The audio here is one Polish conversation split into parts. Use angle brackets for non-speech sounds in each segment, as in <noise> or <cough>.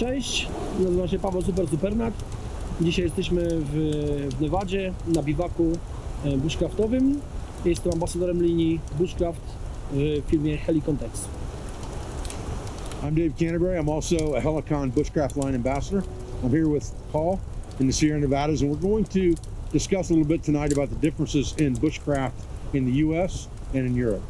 Cześć, nazywam się Paweł Super Supernat. Dzisiaj jesteśmy w, w Nevadzie na biwaku e, bushcraftowym. Jestem ambasadorem linii Bushcraft w firmie Helicontex. I'm Dave Canterbury. I'm also a Helicon Bushcraft Line ambassador. I'm here with Paul in the Sierra Nevadas, and we're going to discuss a little bit tonight about the differences in bushcraft in the U.S. and in Europe.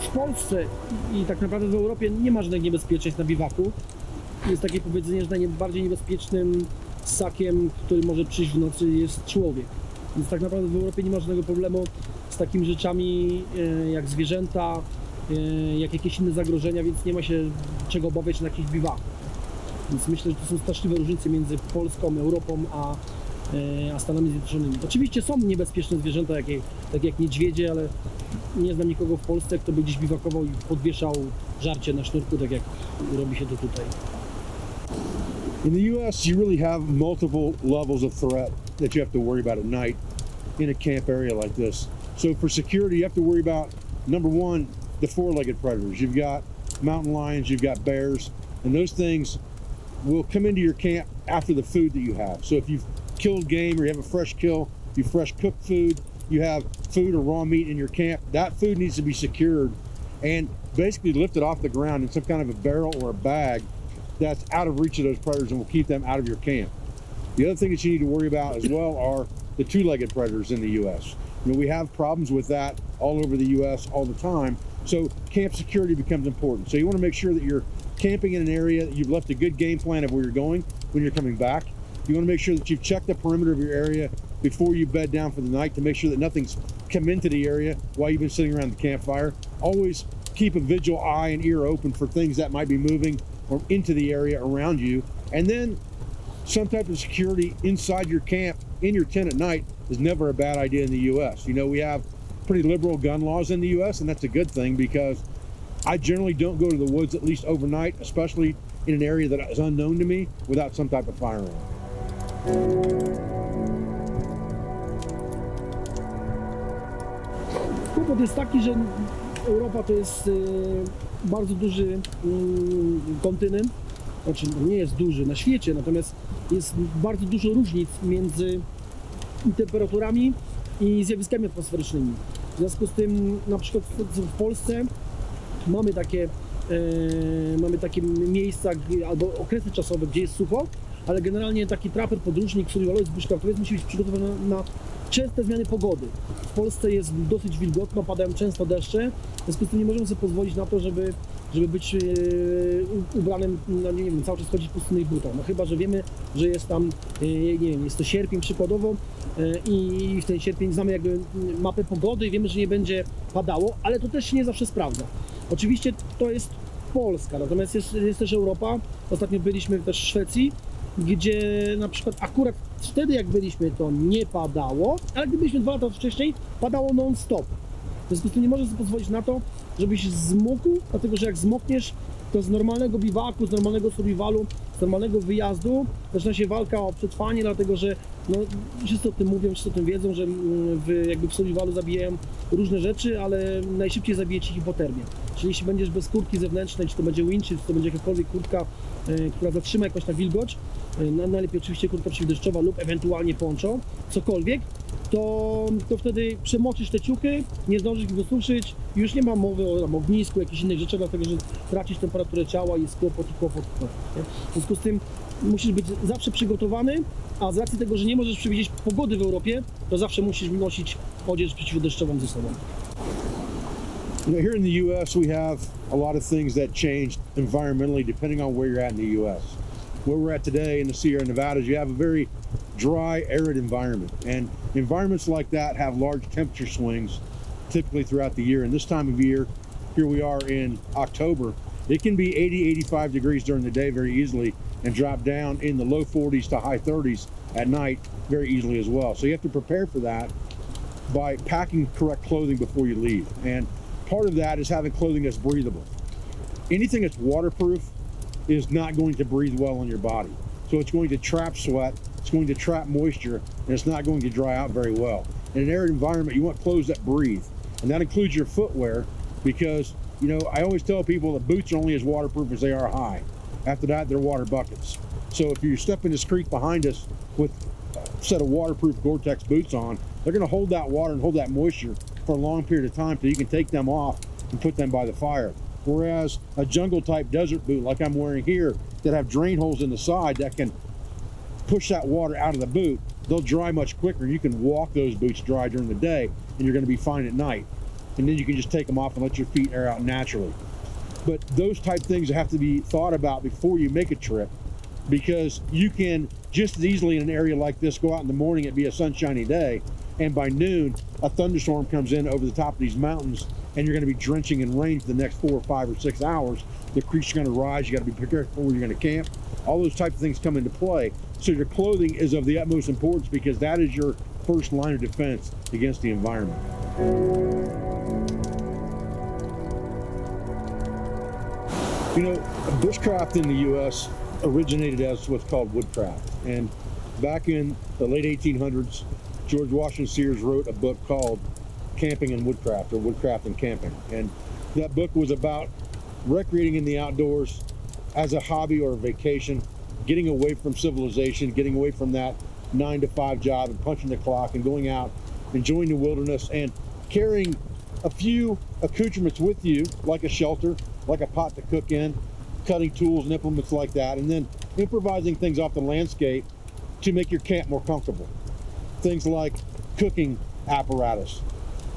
W Polsce i tak naprawdę w Europie nie ma żadnych niebezpieczeństw na biwaku. Jest takie powiedzenie, że najbardziej niebezpiecznym ssakiem, który może przyjść w nocy jest człowiek. Więc tak naprawdę w Europie nie ma żadnego problemu z takimi rzeczami e, jak zwierzęta, e, jak jakieś inne zagrożenia, więc nie ma się czego obawiać na jakichś biwaku. Więc myślę, że to są straszliwe różnice między Polską, Europą, a, a Stanami Zjednoczonymi. Oczywiście są niebezpieczne zwierzęta, takie, tak jak niedźwiedzie, ale nie znam nikogo w Polsce, kto by gdzieś biwakował i podwieszał żarcie na sznurku, tak jak robi się to tutaj. In the U.S., you really have multiple levels of threat that you have to worry about at night in a camp area like this. So, for security, you have to worry about number one, the four legged predators. You've got mountain lions, you've got bears, and those things will come into your camp after the food that you have. So, if you've killed game or you have a fresh kill, you fresh cooked food, you have food or raw meat in your camp, that food needs to be secured and basically lifted off the ground in some kind of a barrel or a bag that's out of reach of those predators and will keep them out of your camp. The other thing that you need to worry about as well are the two-legged predators in the U.S. You know, we have problems with that all over the U.S. all the time. So camp security becomes important. So you want to make sure that you're camping in an area you've left a good game plan of where you're going when you're coming back. You want to make sure that you've checked the perimeter of your area before you bed down for the night to make sure that nothing's come into the area while you've been sitting around the campfire. Always keep a vigil eye and ear open for things that might be moving or into the area around you. And then some type of security inside your camp, in your tent at night, is never a bad idea in the U.S. You know, we have pretty liberal gun laws in the U.S., and that's a good thing because I generally don't go to the woods at least overnight, especially in an area that is unknown to me without some type of firearm. Kłopot jest taki, że Europa to jest e, bardzo duży mm, kontynent, znaczy nie jest duży na świecie, natomiast jest bardzo dużo różnic między temperaturami i zjawiskami atmosferycznymi. W związku z tym na przykład w, Polsce mamy takie, e, mamy takie miejsca albo okresy czasowe, gdzie jest sucho, ale generalnie taki traper, podróżnik, survivalowiec, bushcraftowiec musi być przygotowany na częste zmiany pogody. W Polsce jest dosyć wilgotno, padają często deszcze, w związku z tym nie możemy sobie pozwolić na to, żeby, żeby być u- ubranym, no nie wiem, cały czas chodzić w pustynnych butach. No chyba, że wiemy, że jest tam, e, nie wiem, jest to sierpień przykładowo e, i w ten sierpień znamy jakby mapę pogody i wiemy, że nie będzie padało, ale to też się nie zawsze sprawdza. Oczywiście to jest Polska, natomiast jest, jest też Europa. Ostatnio byliśmy też w Szwecji, gdzie na przykład akurat wtedy jak byliśmy to nie padało, ale gdy byliśmy dwa lata wcześniej, padało non-stop. W związku z tym nie możesz sobie pozwolić na to, żebyś zmógł, dlatego że jak zmokniesz, to z normalnego biwaku, z normalnego survivalu, z normalnego wyjazdu zaczyna się walka o przetrwanie, dlatego że no, wszyscy o tym mówią, wszyscy o tym wiedzą, że mm, w, jakby w survivalu zabijają różne rzeczy, ale najszybciej zabije ci hipotermia. Czyli jeśli będziesz bez kurtki zewnętrznej, czy to będzie winch, czy to będzie jakakolwiek kurtka, e, która zatrzyma jakoś na wilgoć, e, no, najlepiej oczywiście kurtka przeciwdeszczowa lub ewentualnie poncho, cokolwiek, to, to wtedy przemoczysz te ciuchy, nie zdążysz ich wysuszyć już nie ma mowy o tam, ognisku, jakichś innych rzeczach, dlatego że tracisz temperaturę ciała jest kłopot i kłopot. W związku z tym musisz być zawsze przygotowany, a z racji tego, że nie możesz przewidzieć pogody w Europie, to zawsze musisz nosić odzież przeciwdeszczową ze sobą. You know, here in the U.S., we have a lot of things that change environmentally depending on where you're at in the U.S. Where we're at today in the Sierra Nevadas, you have a very dry, arid environment. And environments like that have large temperature swings typically throughout the year. And this time of year, here we are in October, it can be 80, 85 degrees during the day very easily and drop down in the low 40s to high 30s at night very easily as well. So you have to prepare for that by packing correct clothing before you leave. And part of that is having clothing that's breathable. Anything that's waterproof is not going to breathe well on your body. So it's going to trap sweat, it's going to trap moisture, and it's not going to dry out very well. In an arid environment, you want clothes that breathe. and that includes your footwear because you know I always tell people that boots are only as waterproof as they are high. After that, they're water buckets. So if you step in this creek behind us with a set of waterproof Gore-Tex boots on, they're going to hold that water and hold that moisture for a long period of time so you can take them off and put them by the fire. Whereas a jungle type desert boot like I'm wearing here that have drain holes in the side that can push that water out of the boot, they'll dry much quicker. You can walk those boots dry during the day and you're going to be fine at night. And then you can just take them off and let your feet air out naturally. But those type things have to be thought about before you make a trip because you can just as easily in an area like this go out in the morning, it'd be a sunshiny day, and by noon, a thunderstorm comes in over the top of these mountains and you're going to be drenching in rain for the next four or five or six hours. The creek's going to rise. You got to be for where you're going to camp. All those types of things come into play. So your clothing is of the utmost importance because that is your first line of defense against the environment. You know, bushcraft in the U.S. originated as what's called woodcraft, and back in the late 1800s, George Washington Sears wrote a book called Camping and Woodcraft, or Woodcraft and Camping, and that book was about recreating in the outdoors as a hobby or a vacation, getting away from civilization, getting away from that nine to five job and punching the clock, and going out, enjoying the wilderness, and carrying a few accoutrements with you, like a shelter, like a pot to cook in, cutting tools and implements like that, and then improvising things off the landscape to make your camp more comfortable. Things like cooking apparatus,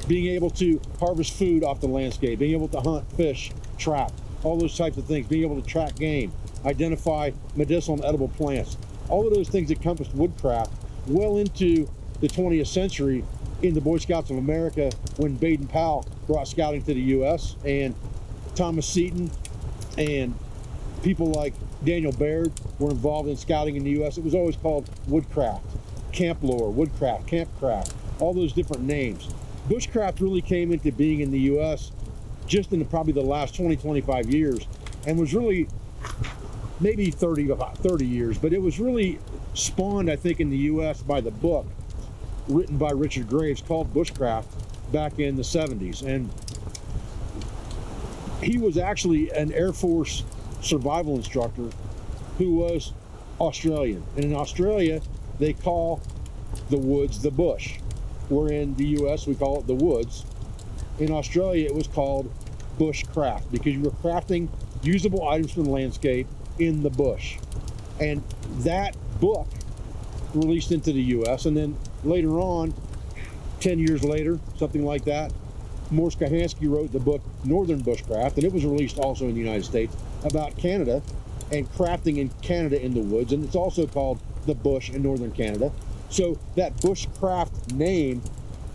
being able to harvest food off the landscape, being able to hunt, fish, trap, all those types of things, being able to track game, identify medicinal and edible plants. All of those things encompassed woodcraft well into the 20th century in the Boy Scouts of America when Baden Powell brought scouting to the U.S. and Thomas Seaton and people like Daniel Baird were involved in scouting in the U.S. It was always called woodcraft, camp lore, woodcraft, campcraft, all those different names. Bushcraft really came into being in the U.S. just in the, probably the last 20, 25 years and was really maybe 30, about 30 years, but it was really spawned, I think, in the U.S. by the book written by Richard Graves called Bushcraft back in the 70s. And he was actually an Air Force survival instructor who was Australian. And in Australia, they call the woods the bush. We're in the US, we call it the woods. In Australia, it was called bushcraft because you were crafting usable items from the landscape in the bush. And that book released into the US. And then later on, 10 years later, something like that, Morse Kahansky wrote the book Northern Bushcraft, and it was released also in the United States about Canada and crafting in Canada in the woods. And it's also called the bush in northern Canada. So that bushcraft name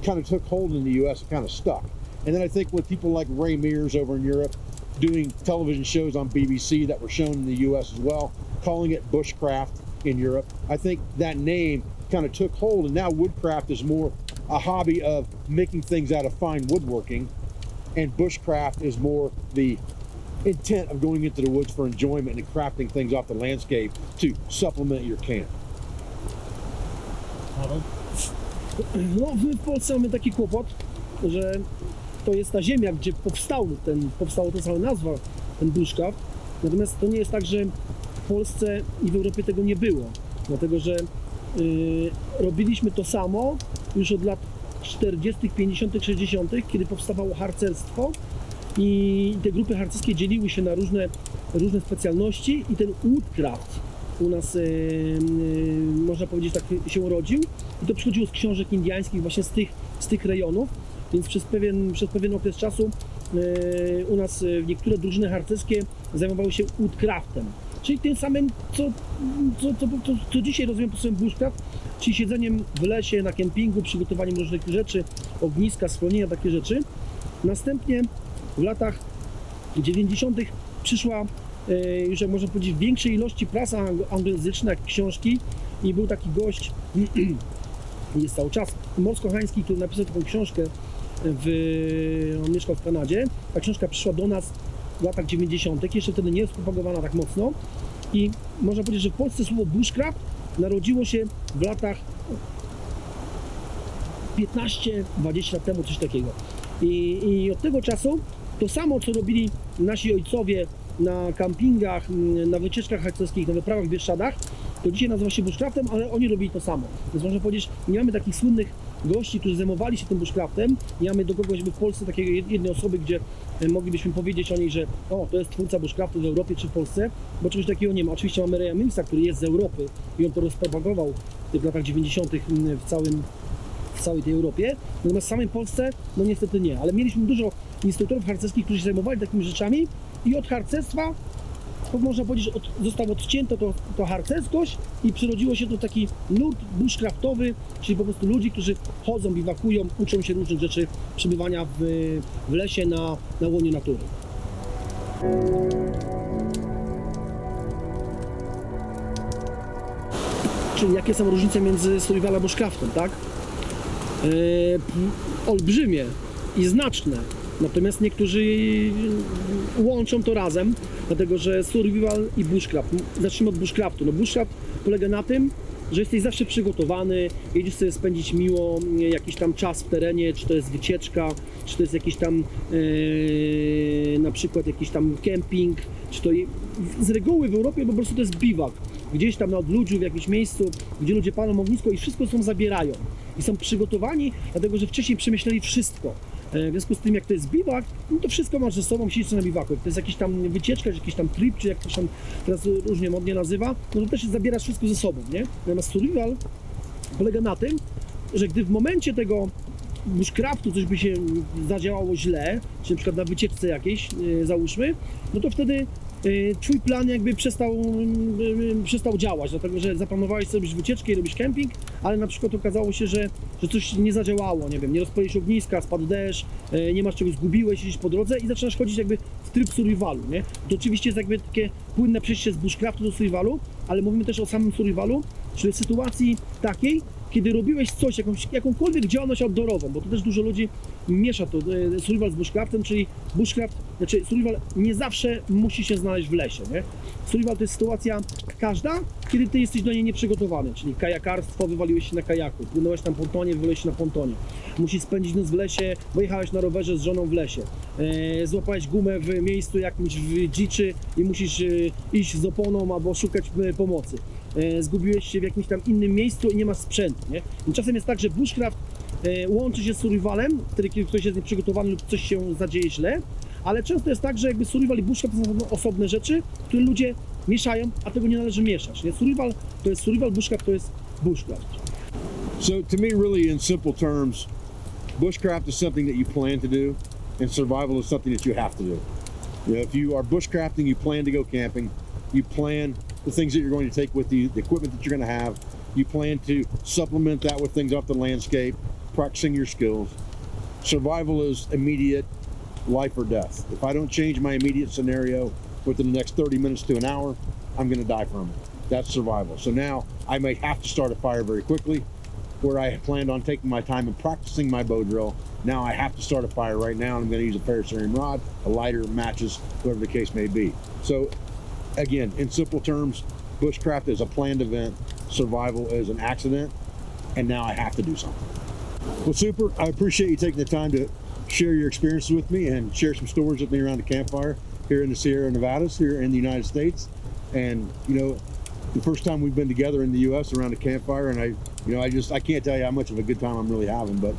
kind of took hold in the US and kind of stuck. And then I think with people like Ray Mears over in Europe doing television shows on BBC that were shown in the US as well, calling it bushcraft in Europe, I think that name kind of took hold. And now woodcraft is more a hobby of making things out of fine woodworking, and bushcraft is more the intent of going into the woods for enjoyment and crafting things off the landscape to supplement your camp. No, my w Polsce mamy taki kłopot, że to jest ta ziemia, gdzie powstał ten, powstała ta cała nazwa, ten bushcraft. Natomiast to nie jest tak, że w Polsce i w Europie tego nie było. Dlatego, że y, robiliśmy to samo już od lat 40., 50., 60., kiedy powstawało harcerstwo i te grupy harcerskie dzieliły się na różne, różne specjalności i ten woodcraft u nas, można powiedzieć, tak się urodził i to przychodziło z książek indiańskich właśnie z tych, z tych rejonów, więc przez pewien, przez pewien okres czasu y, u nas y, niektóre drużyny harcerskie zajmowały się woodcraftem, czyli tym samym, co, co, co, co, co dzisiaj rozumiem pod słowem bushcraft, czyli siedzeniem w lesie, na kempingu, przygotowaniem różnych rzeczy, ogniska, schronienia, takie rzeczy. Następnie w latach 90. przyszła e, już jak można powiedzieć w większej ilości prasa ang- anglojęzyczna, książki i był taki gość, <clears throat> jest cały czas, Morsko-Hański, który napisał taką książkę, w, on mieszkał w Kanadzie, ta książka przyszła do nas w latach 90., jeszcze wtedy nie jest propagowana tak mocno i można powiedzieć, że w Polsce słowo bushcraft narodziło się w latach 15-20 lat temu, coś takiego. I, I od tego czasu to samo, co robili nasi ojcowie na kampingach, mm, na wycieczkach harcerskich, na wyprawach w Bieszczadach, to dzisiaj nazywa się bushcraftem, ale oni robili to samo. Więc można powiedzieć, nie mamy takich słynnych gości, którzy zajmowali się tym bushcraftem. Nie mamy do kogoś w Polsce takiej jed- jednej osoby, gdzie e, moglibyśmy powiedzieć o niej, że o, to jest twórca bushcraftu w Europie czy w Polsce, bo czegoś takiego nie ma. Oczywiście mamy Reja Millsa, który jest z Europy i on to rozpropagował w tych latach 90. w całym w całej tej Europie. Natomiast w samej Polsce, no niestety nie. Ale mieliśmy dużo instruktorów harcerskich, którzy się zajmowali takimi rzeczami i od harcerstwa to można powiedzieć, od, zostało odcięto to, to harcerskość i przerodziło się to taki nurt bushcraftowy, czyli po prostu ludzi, którzy chodzą, biwakują, uczą się różnych rzeczy przebywania w, w lesie na, na łonie natury. Czyli jakie są różnice między survival a bushcraftem, tak? p- olbrzymie i znaczne. Natomiast niektórzy łączą to razem, dlatego że survival i bushcraft. Zacznijmy od bushcraftu. No bushcraft polega na tym, że jesteś zawsze przygotowany, jedziesz sobie spędzić miło e, jakiś tam czas w terenie, czy to jest wycieczka, czy to jest jakiś tam e, na przykład jakiś tam camping, czy to z reguły w Europie po prostu to jest biwak. Gdzieś tam na odludziu, w jakimś miejscu, gdzie ludzie palą ognisko i wszystko są zabierają. I są przygotowani, dlatego że wcześniej przemyśleli wszystko. E, W związku z tym, jak to jest biwak, no to wszystko masz ze sobą, siedzisz na biwaku. To jest jakiś tam wycieczka, czy jakiś tam trip, czy jak to się teraz różnie modnie nazywa, no to też zabierasz wszystko ze sobą, nie? Natomiast survival polega na tym, że gdy w momencie tego bushcraftu coś by się zadziałało źle, czy na przykład na wycieczce jakiejś, yy, załóżmy, no to wtedy yy, twój plan jakby przestał, yy, przestał działać, dlatego że zaplanowałeś sobie wycieczkę i robić kemping, ale na przykład okazało się, że, że coś nie zadziałało, nie wiem, nie rozpaliłeś ogniska, spadł deszcz, yy, nie masz czegoś, zgubiłeś, siedzisz po drodze i zaczynasz chodzić jakby w tryb survivalu, nie? To oczywiście jest jakby takie płynne przejście z bushcraftu do survivalu, ale mówimy też o samym survivalu, czyli sytuacji takiej, kiedy robiłeś coś, jakąś, jakąkolwiek działalność outdoorową, bo to też dużo ludzi miesza to e, survival z bushcraftem, czyli bushcraft, znaczy survival nie zawsze musi się znaleźć w lesie, nie? Survival to jest sytuacja każda, kiedy ty jesteś do niej nieprzygotowany, czyli kajakarstwo, wywaliłeś się na kajaku, płynąłeś na pontonie, wywaliłeś się na pontonie. Musisz spędzić noc w lesie, bo jechałeś na rowerze z żoną w lesie. E, złapałeś gumę w miejscu jakimś w dziczy i musisz e, iść z oponą albo szukać e, pomocy e, zgubiłeś się w jakimś tam innym miejscu i nie masz sprzętu, nie? I czasem jest tak, że bushcraft e, łączy się z survivalem, wtedy kiedy ktoś jest nieprzygotowany lub coś się zadzieje źle, ale często jest tak, że jakby survival i bushcraft to są osobne rzeczy, które ludzie mieszają, a tego nie należy mieszać, nie? Survival to jest survival, bushcraft to jest bushcraft. So to me, really, in simple terms, bushcraft is something that you plan to do, and survival is something that you have to do. You know, if you are bushcrafting, you plan to go camping, you plan the things that you're going to take with you, the equipment that you're going to have, you plan to supplement that with things off the landscape, practicing your skills. Survival is immediate life or death. If I don't change my immediate scenario within the next 30 minutes to an hour, I'm going to die from it. That's survival. So now I may have to start a fire very quickly where I planned on taking my time and practicing my bow drill. Now I have to start a fire right now, and I'm going to use a ferrocerium rod, a lighter, matches, whatever the case may be. So, again, in simple terms, bushcraft is a planned event, survival is an accident, and now I have to do something. Well, super. I appreciate you taking the time to share your experiences with me and share some stories with me around the campfire here in the Sierra Nevadas, here in the United States. And you know, the first time we've been together in the U.S. around a campfire, and I, you know, I just I can't tell you how much of a good time I'm really having. But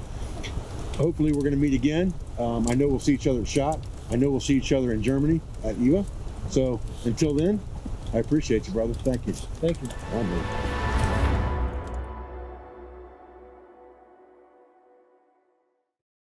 hopefully, we're going to meet again. Um, I know we'll see each other at Shot. I know we'll see each other in Germany at IWA. So until then, I appreciate you, brother. Thank you. Thank you. All right, brother.